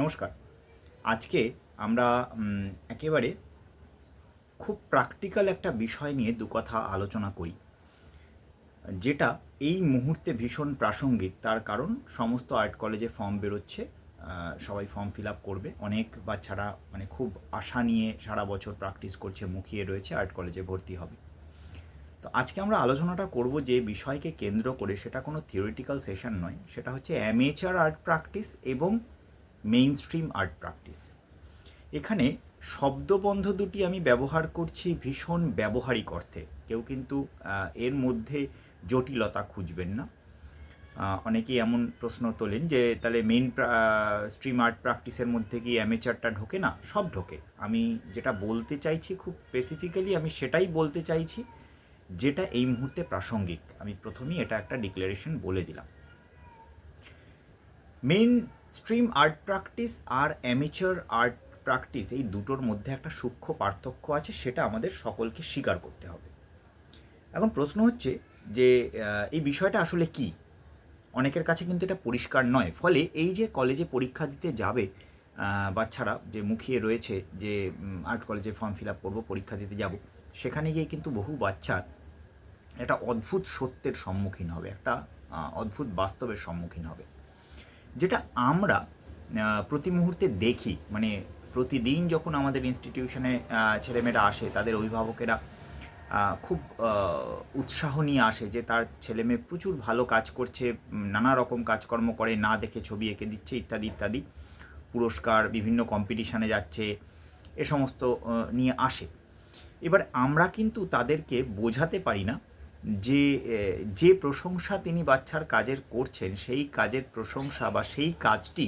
নমস্কার। আজকে আমরা একেবারে খুব প্র্যাকটিক্যাল একটা বিষয় নিয়ে দু কথা আলোচনা করি, যেটা এই মুহূর্তে ভীষণ প্রাসঙ্গিক। তার কারণ, সমস্ত আর্ট কলেজে ফর্ম বেরোচ্ছে সবাই ফর্ম ফিল আপ করবে। অনেক বাচ্চারা মানে খুব আশা নিয়ে সারা বছর প্র্যাকটিস করছে, মুখিয়ে রয়েছে আর্ট কলেজে ভর্তি হবে। তো আজকে আমরা আলোচনাটা করব যে বিষয়কে কেন্দ্র করে। সেটা কোনো থিওরিটিক্যাল সেশন নয়, সেটা হচ্ছে অ্যামেচার আর্ট প্র্যাকটিস এবং মেইন স্ট্রিম আর্ট প্র্যাকটিস এখানে শব্দবন্ধ দুটি আমি ব্যবহার করছি ভীষণ ব্যবহারিক অর্থে। কেউ কিন্তু এর মধ্যে জটিলতা খুঁজবেন না। অনেকেই এমন প্রশ্ন তোলেন যে, তাহলে মেইন স্ট্রিম আর্ট প্র্যাকটিসের মধ্যে কি অ্যামেচারটা ঢোকে? না, সব ঢোকে। আমি যেটা বলতে চাইছি খুব স্পেসিফিক্যালি আমি সেটাই বলতে চাইছি, যেটা এই মুহূর্তে প্রাসঙ্গিক। আমি প্রথমেই এটা একটা ডিক্লারেশন বলে দিলাম। মেইন স্ট্রিম আর্ট প্র্যাকটিস আর অ্যামেচার আর্ট প্র্যাকটিস এই দুটোর মধ্যে একটা সূক্ষ্ম পার্থক্য আছে, সেটা আমাদের সকলকে স্বীকার করতে হবে। এখন প্রশ্ন হচ্ছে যে এই বিষয়টা আসলে কি? অনেকের কাছে কিন্তু এটা পরিষ্কার নয়। ফলে এই যে কলেজে পরীক্ষা দিতে যাবে বাচ্চারা যে মুখিয়ে রয়েছে যে আর্ট কলেজে ফর্ম ফিল আপ করব, পরীক্ষা দিতে যাব, সেখানে গিয়ে কিন্তু বহু বাচ্চা একটা অদ্ভুত সত্যের সম্মুখীন হবে, একটা অদ্ভুত বাস্তবের সম্মুখীন হবে। যেটা আমরা প্রতি মুহূর্তে দেখি মানে প্রতিদিন যখন আমাদের ইনস্টিটিউশনে ছেলেমেয়েরা আসে, তাদের অভিভাবকেরা খুব উৎসাহ নিয়ে আসে যে তার ছেলে মেয়ে প্রচুর ভালো কাজ করছে নানা রকম কাজকর্ম করে, না দেখে ছবি এঁকে দিচ্ছে, ইত্যাদি ইত্যাদি। পুরস্কার, বিভিন্ন কম্পিটিশানে যাচ্ছে, এ সমস্ত নিয়ে আসে। এবার আমরা কিন্তু তাদেরকে বোঝাতে পারি না যে যে প্রশংসা তিনি বাচ্চার কাজের করছেন, সেই কাজের প্রশংসা বা সেই কাজটি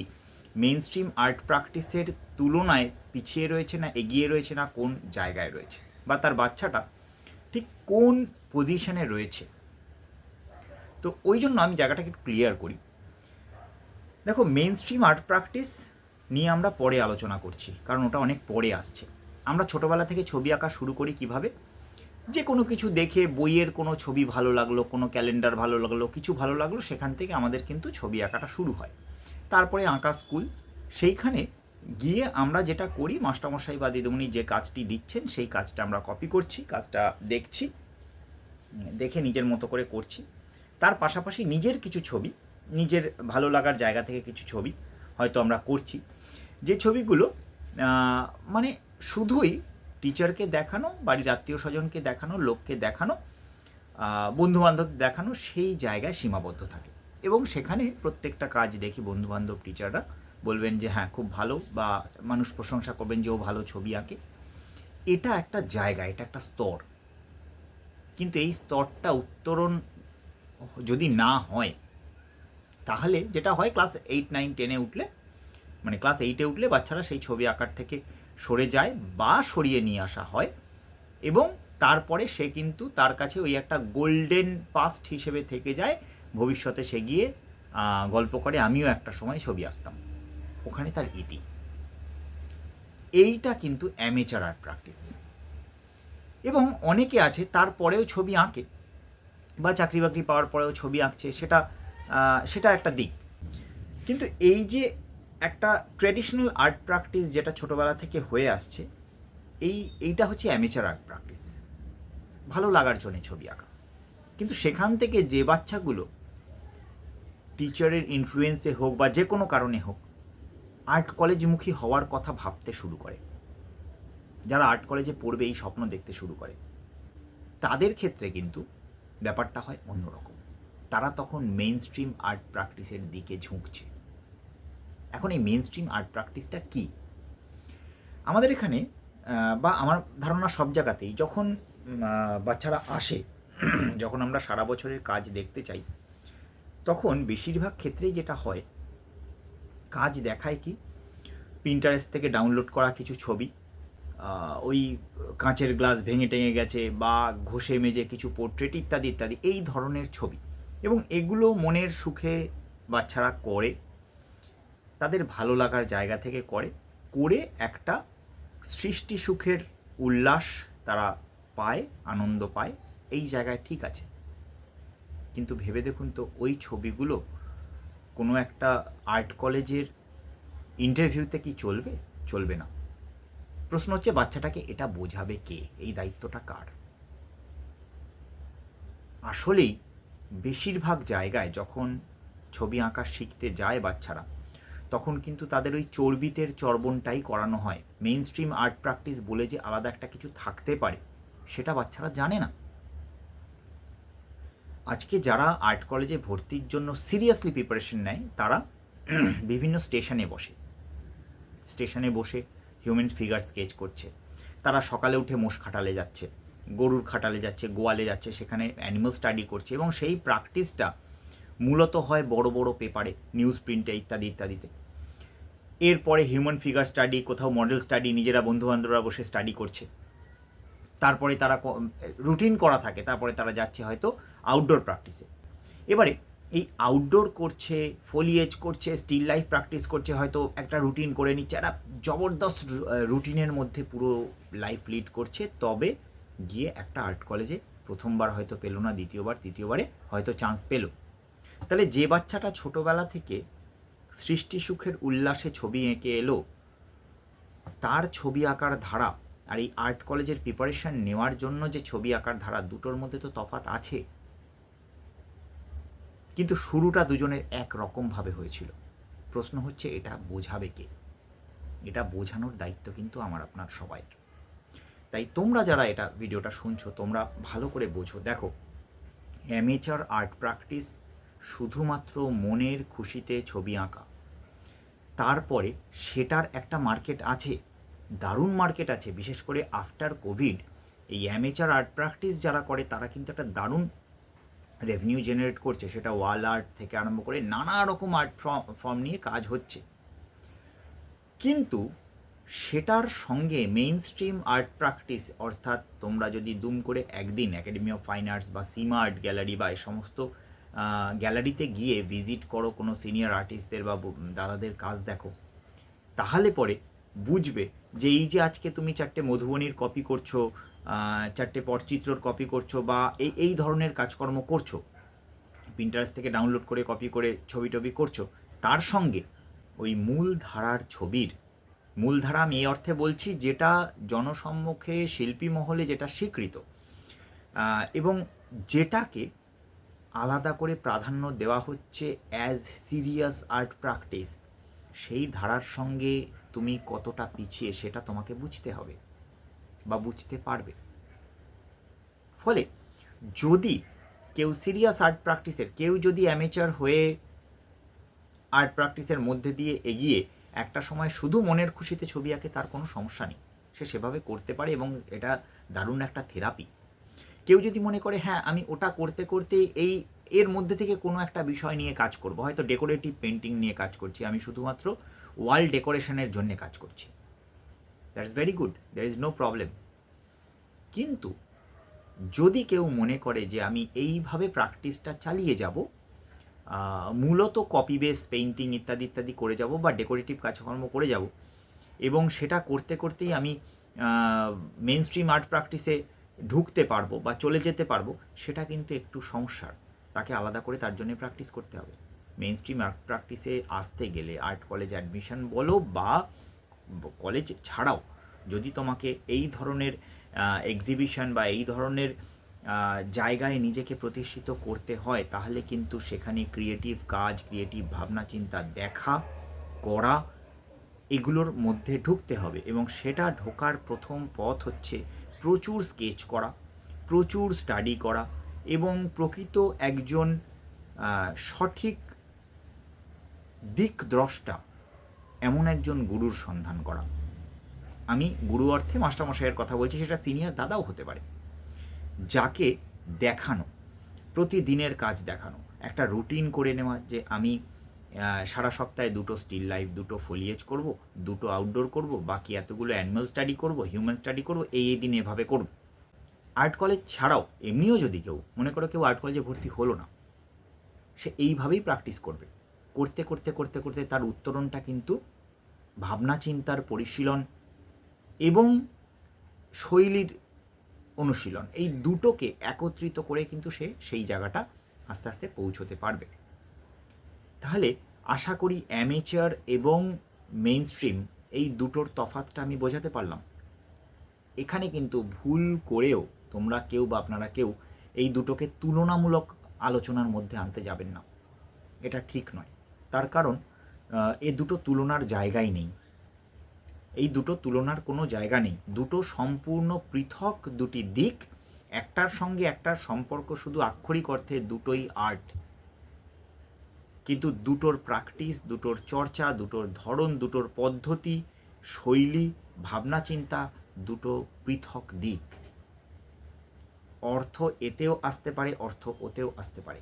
মেইন স্ট্রিম আর্ট প্র্যাকটিসের তুলনায় পিছিয়ে রয়েছে না, এগিয়ে রয়েছে না, কোন জায়গায় রয়েছে? বা তার বাচ্চাটা ঠিক কোন পজিশনে রয়েছে? তো ওই জন্য আমি জায়গাটাকে একটু ক্লিয়ার করি। দেখো মেইন স্ট্রিম আর্ট প্র্যাকটিস নিয়ে আমরা পরে আলোচনা করছি, কারণ ওটা অনেক পরে আসছে। আমরা ছোটোবেলা থেকে ছবি আঁকা শুরু করি কীভাবে? যে কোনো কিছু দেখে বইয়ের কোনো ছবি ভালো লাগল, কোনো ক্যালেন্ডার ভালো লাগল, কিছু ভালো লাগল, সেখান থেকে আমাদের কিন্তু ছবি আঁকাটা শুরু হয়। তারপরে আঁকা স্কুল। সেইখানে গিয়ে আমরা যেটা করি, মাস্টারমশাই বা দিদিমণি যে কাজটি দিচ্ছেন, সেই কাজটা আমরা কপি করছি, কাজটা দেখছি, দেখে নিজের মতো করে করছি। তার পাশাপাশি নিজের কিছু ছবি, নিজের ভালো লাগার জায়গা থেকে কিছু ছবি হয়তো আমরা করছি। যে ছবিগুলো মানে শুধুই টিচারকে দেখানো, বাড়ির আত্মীয় স্বজনকে দেখানো, লোককে দেখানো বন্ধু বান্ধব দেখানো, সেই জায়গায় সীমাবদ্ধ থাকে। এবং সেখানে প্রত্যেকটা কাজ দেখি বন্ধু বান্ধব টিচাররা বলবেন যে হ্যাঁ খুব ভালো। বা মানুষ প্রশংসা করবেন যে, ও ভালো ছবি আঁকে। এটা একটা জায়গা, এটা একটা স্তর। কিন্তু এই স্তরটা উত্তরণ যদি না হয়, তাহলে যেটা হয়, ক্লাস এইট, নাইন, টেনে উঠলে মানে ক্লাস এইটে উঠলে বাচ্চারা সেই ছবি আঁকার থেকে সরে যায় বা সরিয়ে নিয়ে আসা হয় এবং তারপরে সে কিন্তু তার কাছে ওই একটা গোল্ডেন পাস্ট হিসেবে থেকে যায়। ভবিষ্যতে সে গিয়ে গল্প করে, আমিও একটা সময় ছবি আঁকতাম। ওখানে তার ইতি। এইটা কিন্তু অ্যামেচার আর্ট প্র্যাকটিস এবং অনেকে আছে, তারপরেও ছবি আঁকে বা চাকরি বাকরি পাওয়ার পরেও ছবি আঁকছে, সেটা সেটা একটা দিক। কিন্তু এই যে একটা ট্র্যাডিশনাল আর্ট প্র্যাকটিস যেটা ছোটোবেলা থেকে হয়ে আসছে, এই, এইটা হচ্ছে অ্যামেচার আর্ট প্র্যাকটিস ভালো লাগার জন্য ছবি আঁকা। কিন্তু সেখান থেকে যে বাচ্চাগুলো টিচারের ইনফ্লুয়েন্সে হোক বা যে কোনো কারণে হোক আর্ট কলেজমুখী হওয়ার কথা ভাবতে শুরু করে। যারা আর্ট কলেজে পড়বে, এই স্বপ্ন দেখতে শুরু করে। তাদের ক্ষেত্রে কিন্তু ব্যাপারটা হয় অন্যরকম। তারা তখন মেইন স্ট্রিম আর্ট প্র্যাকটিসের দিকে ঝুঁকছে। এখন এই মেন স্ট্রিম আর্ট প্র্যাকটিসটা কী? আমাদের এখানে বা আমার ধারণা সব জায়গাতেই যখন বাচ্চারা আসে, যখন আমরা সারা বছরের কাজ দেখতে চাই, তখন বেশিরভাগ ক্ষেত্রেই যেটা হয়, কাজ দেখায় কি? প্রিন্টারেস্ট থেকে ডাউনলোড করা কিছু ছবি ওই কাঁচের গ্লাস ভেঙে টেঙে গেছে বা ঘষে মেজে কিছু পোর্ট্রেট ইত্যাদি ইত্যাদি, এই ধরনের ছবি। এবং এগুলো মনের সুখে বাচ্চারা করে তাদের ভালো লাগার জায়গা থেকে করে করে একটা সৃষ্টি সুখের উল্লাস তারা পায়, আনন্দ পায়, এই জায়গায় ঠিক আছে। কিন্তু ভেবে দেখুন তো, ওই ছবিগুলো কোনো একটা আর্ট কলেজের ইন্টারভিউতে কি চলবে? চলবে না। প্রশ্ন হচ্ছে, বাচ্চাটাকে এটা বোঝাবে কে? এই দায়িত্বটা কার? আসলেই বেশিরভাগ জায়গায় যখন ছবি আঁকা শিখতে যায় বাচ্চারা তখন কিন্তু তাদের ওই চর্বিতের চর্বণটাই করানো হয়। মেইন স্ট্রিম আর্ট প্র্যাকটিস বলে যে আলাদা একটা কিছু থাকতে পারে, সেটা বাচ্চারা জানে না। আজকে যারা আর্ট কলেজে ভর্তির জন্য সিরিয়াসলি প্রিপারেশন নেয়, তারা বিভিন্ন স্টেশনে বসে। স্টেশনে বসে হিউম্যান ফিগার স্কেচ করছে। তারা সকালে উঠে মোষ খাটালে যাচ্ছে, গরুর খাটালে যাচ্ছে, গোয়ালে যাচ্ছে, সেখানে অ্যানিমাল স্টাডি করছে এবং সেই প্র্যাকটিসটা মূলত হয় বড় বড় পেপারে নিউজ প্রিন্টে ইত্যাদি, ইত্যাদিতে। এরপরে হিউম্যান ফিগার স্টাডি কোথাও মডেল স্টাডি নিজেরা বন্ধুবান্ধবরা বসে স্টাডি করছে। তারপরে তারা রুটিন করা থাকে, তারপরে তারা যাচ্ছে হয়তো আউটডোর প্র্যাকটিসে এবারে, এই আউটডোর করছে ফোলিয়েজ করছে স্টিল লাইফ প্র্যাকটিস করছে, হয়তো একটা রুটিন করে নিচ্ছে, একটা জবরদস্ত রুটিনের মধ্যে পুরো লাইফ লিড করছে, তবে গিয়ে একটা আর্ট কলেজে প্রথমবার হয়তো পেল না, দ্বিতীয়বার, তৃতীয়বারে হয়তো চান্স পেল। তাহলে যে বাচ্চাটা ছোটোবেলা থেকে সৃষ্টি সুখের উল্লাসে ছবি এঁকে এলো, তার ছবি আঁকার ধারা আর এই আর্ট কলেজের প্রিপারেশন নেওয়ার জন্য যে ছবি আঁকার ধারা, দুটোর মধ্যে তো তফাৎ আছে। কিন্তু শুরুটা দুজনের এক রকমভাবে হয়েছিল। প্রশ্ন হচ্ছে, এটা বোঝাবে কে? এটা বোঝানোর দায়িত্ব কিন্তু আমার, আপনার সবাই। তাই তোমরা যারা এটা ভিডিওটা শুনছো, তোমরা ভালো করে বোঝো। দেখো অ্যামেচার আর্ট প্র্যাকটিস শুধুমাত্র মনের খুশিতে ছবি আঁকা। তারপরে সেটার একটা মার্কেট আছে, দারুণ মার্কেট আছে, বিশেষ করে আফটার কোভিড এই অ্যামেচার আর্ট প্র্যাকটিস যারা করে, তারা কিন্তু একটা দারুণ রেভিনিউ জেনারেট করছে। সেটা ওয়াল আর্ট থেকে আরম্ভ করে নানা রকম আর্ট ফর্ম নিয়ে কাজ হচ্ছে। কিন্তু সেটার সঙ্গে মেইন স্ট্রিম আর্ট প্র্যাকটিস অর্থাৎ তোমরা যদি দুম করে একদিন একাডেমি অফ ফাইন আর্টস বা সিমা আর্ট গ্যালারি বা এই সমস্ত গ্যালারিতে গিয়ে ভিজিট করো কোনো সিনিয়র আর্টিস্টদের বা দাদাদের কাজ দেখো। তাহলে পরে বুঝবে যে এই যে আজকে তুমি চারটে মধুবনীর কপি করছ চারটে পটচিত্রর কপি করছ বা এই এই ধরনের কাজকর্ম করছ প্রিন্টার্স থেকে ডাউনলোড করে কপি করে ছবি টবি করছ, তার সঙ্গে ওই মূল ধারার ছবির মূলধারা আমি এই অর্থে বলছি যেটা জনসম্মুখে শিল্পী মহলে যেটা স্বীকৃত এবং যেটাকে আলাদা করে প্রাধান্য দেওয়া হচ্ছে অ্যাজ সিরিয়াস আর্ট প্র্যাকটিস সেই ধারার সঙ্গে তুমি কতটা পিছিয়ে সেটা তোমাকে বুঝতে হবে বা বুঝতে পারবে। ফলে যদি কেউ সিরিয়াস আর্ট প্র্যাকটিসের কেউ যদি অ্যামেচার হয়ে আর্ট প্র্যাকটিসের মধ্যে দিয়ে এগিয়ে একটা সময় শুধু মনের খুশিতে ছবি আঁকে তার কোনো সমস্যা নেই। সে সেভাবে করতে পারে এবং এটা দারুণ একটা থেরাপি কেউ যদি মনে করে হ্যাঁ আমি ওটা করতে করতে এই, এর মধ্যে থেকে কোনো একটা বিষয় নিয়ে কাজ করব, হয়তো ডেকোরেটিভ পেন্টিং নিয়ে কাজ করছি, আমি শুধুমাত্র ওয়াল ডেকোরেশনের জন্য কাজ করছি। That's very good there is no problem কিন্তু যদি কেউ মনে করে যে, আমি এইভাবে প্র্যাকটিসটা চালিয়ে যাব মূলত কপি বেস পেইন্টিং ইত্যাদি ইত্যাদি করে যাব বা ডেকোরেটিভ কাজকর্ম করে যাব এবং সেটা করতে, করতেই আমি মেন স্ট্রিম আর্ট প্র্যাকটিসে ঢুকতে পারব বা চলে যেতে পারব, সেটা কিন্তু একটু সমস্যার। তাকে আলাদা করে তার জন্য প্র্যাকটিস করতে হবে। মেন স্ট্রিম আর্ট প্র্যাকটিসে আসতে গেলে আর্ট কলেজ অ্যাডমিশন বলো বা কলেজ ছাড়াও, যদি তোমাকে এই ধরনের এক্সিবিশন বা এই ধরনের জায়গায় নিজেকে প্রতিষ্ঠিত করতে হয়, তাহলে কিন্তু সেখানে ক্রিয়েটিভ কাজ ক্রিয়েটিভ ভাবনা চিন্তা দেখা, করা, এগুলোর মধ্যে ঢুকতে হবে। এবং সেটা ঢোকার প্রথম পথ হচ্ছে প্রচুর স্কেচ করা, প্রচুর স্টাডি করা এবং প্রকৃত একজন সঠিক দিকদ্রষ্টা এমন একজন গুরুর সন্ধান করা। আমি গুরু অর্থে মাস্টারমশাইয়ের কথা বলছি, সেটা সিনিয়র দাদাও হতে পারে। যাকে দেখানো, প্রতিদিনের কাজ দেখানো, একটা রুটিন করে নেওয়া যে আমি সারা সপ্তাহে দুটো স্টিল লাইফ দুটো ফোলিয়েজ করব, দুটো আউটডোর করব, বাকি এতগুলো অ্যানিমাল স্টাডি করব হিউম্যান স্টাডি করব, এই এই দিন এভাবে করব। আর্ট কলেজ ছাড়াও এমনিও যদি কেউ, মনে করো কেউ আর্ট কলেজে ভর্তি হলো না, সে এইভাবেই প্র্যাকটিস করবে। করতে করতে করতে করতে তার উত্তরণটা কিন্তু ভাবনা, চিন্তার পরিশীলন এবং শৈলীর অনুশীলন, এই দুটোকে একত্রিত করে কিন্তু সে সেই জায়গাটা আস্তে আস্তে পৌঁছতে পারবে। তাহলে আশা করি অ্যামেচার এবং মেইন স্ট্রিম এই দুটোর তফাতটা আমি বোঝাতে পারলাম। এখানে কিন্তু ভুল করেও তোমরা কেউ বা আপনারা কেউ এই দুটোকে তুলনামূলক আলোচনার মধ্যে আনতে যাবেন না। এটা ঠিক নয়। তার কারণ এ দুটো তুলনার জায়গাই নেই। এই দুটো তুলনার কোনো জায়গা নেই। দুটো সম্পূর্ণ পৃথক দুটি দিক। একটার সঙ্গে একটার সম্পর্ক শুধু আক্ষরিক অর্থে দুটোই আর্ট কিন্তু দুটোর প্র্যাকটিস, দুটোর চর্চা, দুটোর ধরন, দুটোর পদ্ধতি, শৈলী, ভাবনা চিন্তা দুটো পৃথক দিক। অর্থ এতেও আসতে পারে, অর্থ ওতেও আসতে পারে।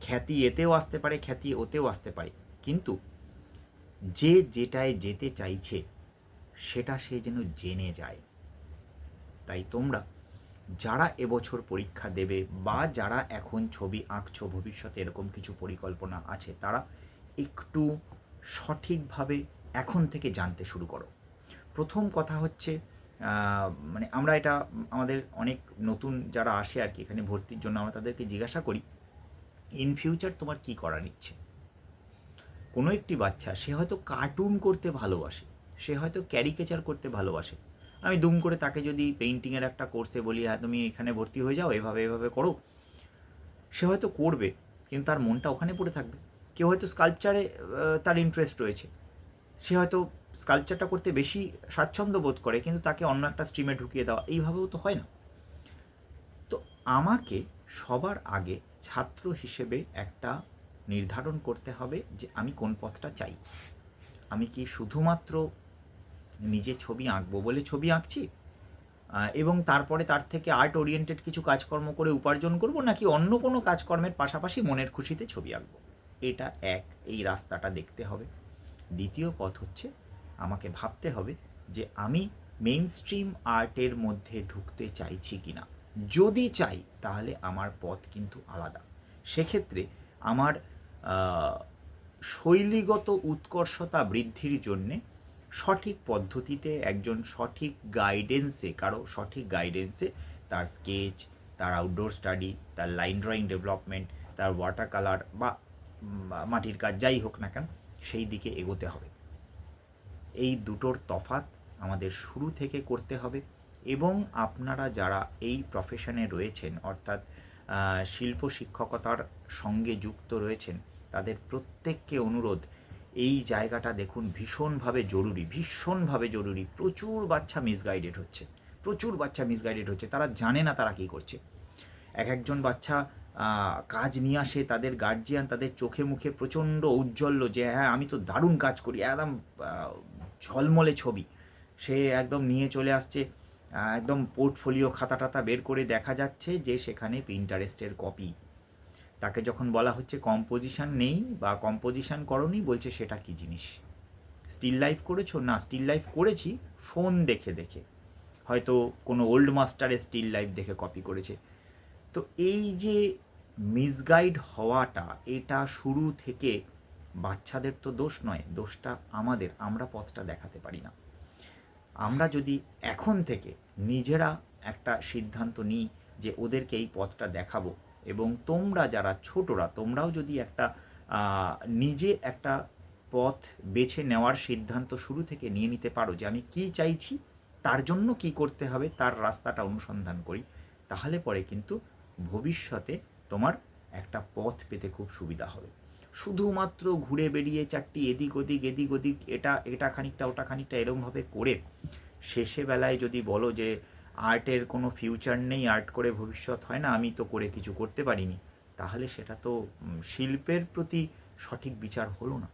খ্যাতি এতেও আসতে পারে, খ্যাতি ওতেও আসতে পারে। কিন্তু যে যেটায় যেতে চাইছে, সেটা সে যেন জেনে যায়। তাই তোমরা যারা এবছর পরীক্ষা দেবে বা যারা এখন ছবি আঁকছো ভবিষ্যতে এরকম কিছু পরিকল্পনা আছে, তারা একটু সঠিকভাবে এখন থেকে জানতে শুরু করো। প্রথম কথা হচ্ছে মানে আমরা এটা আমাদের অনেক নতুন যারা আসে আর কি, এখানে ভর্তির জন্য আমরা তাদেরকে জিজ্ঞাসা করি ইন ফিউচার তোমার কি করার ইচ্ছে? কোনো একটি বাচ্চা, সে হয়তো কার্টুন করতে ভালোবাসে, সে হয়তো ক্যারিকেচার করতে ভালোবাসে আমি দুম করে তাকে যদি পেইন্টিংয়ের একটা কোর্সে বলি হ্যাঁ তুমি এখানে ভর্তি হয়ে যাও, এভাবে এভাবে করো। সে হয়তো করবে, কিন্তু তার মনটা ওখানে পড়ে থাকবে। কেউ হয়তো স্কাল্পচারে তার ইন্টারেস্ট রয়েছে। সে হয়তো স্কাল্পচারটা করতে বেশি স্বাচ্ছন্দ্য বোধ করে, কিন্তু তাকে অন্য একটা স্ট্রিমে ঢুকিয়ে দেওয়া, এইভাবেও তো হয় না। তো আমাকে সবার আগে ছাত্র হিসেবে একটা নির্ধারণ করতে হবে যে আমি কোন পথটা চাই। আমি কি শুধুমাত্র নিজে ছবি আঁকবো বলে ছবি আঁকছি? এবং তারপরে তার থেকে আর্ট ওরিয়েন্টেড কিছু কাজকর্ম করে উপার্জন করব নাকি অন্য কোনো কাজকর্মের পাশাপাশি মনের খুশিতে ছবি আঁকবো? এটা এক, এই রাস্তাটা দেখতে হবে। দ্বিতীয় পথ হচ্ছে আমাকে ভাবতে হবে যে আমি মেইন স্ট্রিম আর্টের মধ্যে ঢুকতে চাইছি কিনা। যদি চাই, তাহলে আমার পথ কিন্তু আলাদা। সেক্ষেত্রে আমার শৈলীগত উৎকর্ষতা বৃদ্ধির জন্যে সঠিক পদ্ধতিতে একজন সঠিক গাইডেন্সে কারও সঠিক গাইডেন্সে তার স্কেচ তার আউটডোর স্টাডি তার লাইন ড্রয়িং ডেভেলপমেন্ট তার ওয়াটার কালার বা মাটির কাজ যাই হোক না কেন, সেই দিকে এগোতে হবে। এই দুটোর তফাত আমাদের শুরু থেকে করতে হবে এবং আপনারা যারা এই প্রফেশনে রয়েছেন, অর্থাৎ শিল্প শিক্ষকতার সঙ্গে যুক্ত রয়েছেন, তাদের প্রত্যেককে অনুরোধ এই জায়গাটা দেখুন ভীষণভাবে জরুরি ভীষণভাবে জরুরি। প্রচুর বাচ্চা মিসগাইডেড হচ্ছে, প্রচুর বাচ্চা মিসগাইডেড হচ্ছে। তারা জানে না তারা কী করছে। এক একজন বাচ্চা কাজ নিয়ে আসে, তাদের গার্জিয়ান তাদের চোখে মুখে প্রচণ্ড ঔজ্জ্বল্য যে হ্যাঁ আমি তো দারুণ কাজ করি, একদম ঝলমলে ছবি। সে একদম নিয়ে চলে আসছে একদম পোর্টফোলিও খাতা টাতা বের করে দেখা যাচ্ছে যে, সেখানে পিন্টারেস্টের কপি তাকে যখন বলা হচ্ছে কম্পোজিশন নেই বা কম্পোজিশন করনি, বলছে সেটা কি জিনিস? স্টিল লাইফ করেছ? না স্টিল লাইফ করেছি ফোন দেখে দেখে। হয়তো কোনো ওল্ড মাস্টারের স্টিল লাইফ দেখে কপি করেছে। তো এই যে মিসগাইড হওয়াটা, এটা শুরু থেকে বাচ্চাদের তো দোষ নয়, দোষটা আমাদের, আমরা পথটা দেখাতে পারি না। আমরা যদি এখন থেকে নিজেরা একটা সিদ্ধান্ত নিই যে ওদেরকে এই পথটা দেখাবো এবং তোমরা যারা ছোটরা, তোমরাও যদি একটা নিজে একটা পথ বেছে নেওয়ার সিদ্ধান্ত শুরু থেকে নিয়ে নিতে পারো যে আমি কি চাইছি, তার জন্য কি করতে হবে, তার রাস্তাটা অনুসন্ধান করি, তাহলে পরে কিন্তু ভবিষ্যতে তোমার একটা পথ পেতে খুব সুবিধা হবে। শুধুমাত্র ঘুরে বেরিয়ে চারটি এদিক ওদিক এদিক ওদিক, এটা এটা খানিকটা, ওটা খানিকটা এরমভাবে করে শেষে বেলায় যদি বলো যে আর্টের কোনো ফিউচার নেই আর্ট করে ভবিষ্যৎ হয় না, আমি তো করে কিছু করতে পারিনি। তাহলে সেটা তো শিল্পের প্রতি সঠিক বিচার হলো না।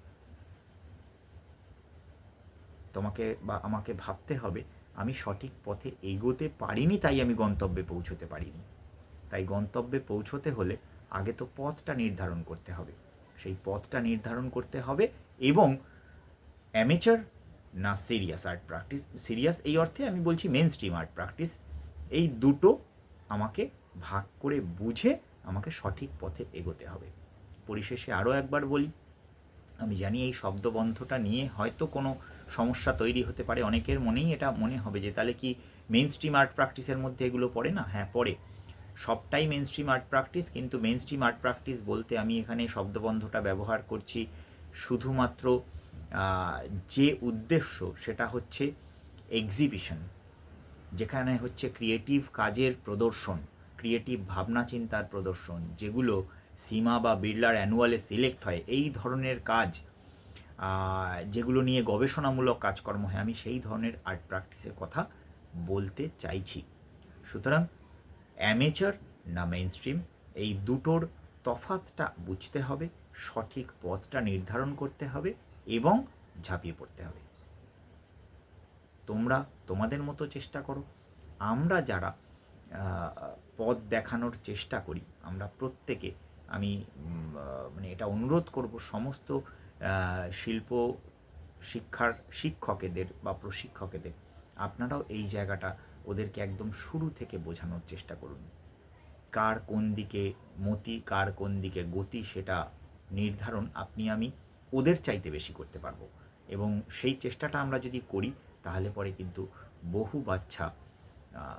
তোমাকে বা আমাকে ভাবতে হবে, আমি সঠিক পথে এগোতে পারিনি, তাই আমি গন্তব্যে পৌঁছতে পারিনি। তাই গন্তব্যে পৌঁছতে হলে আগে তো পথটা নির্ধারণ করতে হবে। সেই পথটা নির্ধারণ করতে হবে এবং অ্যামেচার না সিরিয়াস আর্ট প্র্যাকটিস সিরিয়াস এই অর্থে আমি বলছি মেন স্ট্রিম আর্ট প্র্যাকটিস এই দুটো আমাকে ভাগ করে বুঝে আমাকে সঠিক পথে এগোতে হবে। পরিশেষে আরও একবার বলি, আমি জানি এই শব্দবন্ধটা নিয়ে হয়তো কোনো সমস্যা তৈরি হতে পারে, অনেকের মনেই এটা মনে হবে যে তাহলে কি মেন স্ট্রিম আর্ট প্র্যাকটিসের মধ্যে এগুলো পড়ে না? হ্যাঁ পড়ে। সবটাই মেন স্ট্রিম আর্ট প্র্যাকটিস কিন্তু মেন স্ট্রিম আর্ট প্র্যাকটিস বলতে আমি এখানে শব্দবন্ধটা ব্যবহার করছি শুধুমাত্র যে উদ্দেশ্য সেটা হচ্ছে এক্সিবিশন যেখানে হচ্ছে ক্রিয়েটিভ কাজের প্রদর্শন ক্রিয়েটিভ ভাবনা চিন্তার প্রদর্শন, যেগুলো সীমা বা বিড়লার অ্যানুয়ালে সিলেক্ট হয়, এই ধরনের কাজ যেগুলো নিয়ে গবেষণামূলক কাজকর্ম হয়, আমি সেই ধরনের আর্ট প্র্যাকটিসের কথা বলতে চাইছি। সুতরাং অ্যামেচার না মেইন স্ট্রিম এই দুটোর তফাতটা বুঝতে হবে, সঠিক পথটা নির্ধারণ করতে হবে এবং ঝাঁপিয়ে পড়তে হবে। তোমরা তোমাদের মতো চেষ্টা করো। আমরা যারা পথ দেখানোর চেষ্টা করি, আমরা প্রত্যেকে আমি মানে এটা অনুরোধ করব সমস্ত শিল্প শিক্ষার শিক্ষকেদের বা প্রশিক্ষকেদের, আপনারাও এই জায়গাটা ওদেরকে একদম শুরু থেকে বোঝানোর চেষ্টা করুন। কার কোন দিকে মতি, কার কোন দিকে গতি সেটা নির্ধারণ। আপনি আমি ওদের চাইতে বেশি করতে পারব। এবং সেই চেষ্টাটা আমরা যদি করি, তাহলে পরে কিন্তু বহু বাচ্চা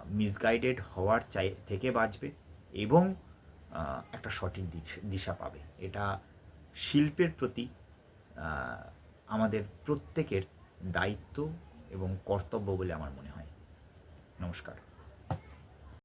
মিসগাইডেড হওয়ার চাই, থেকে বাঁচবে এবং একটা সঠিক দিশ- পাবে। এটা শিল্পের প্রতি আমাদের প্রত্যেকের দায়িত্ব এবং কর্তব্য বলে আমার মনে হয়। নমস্কার।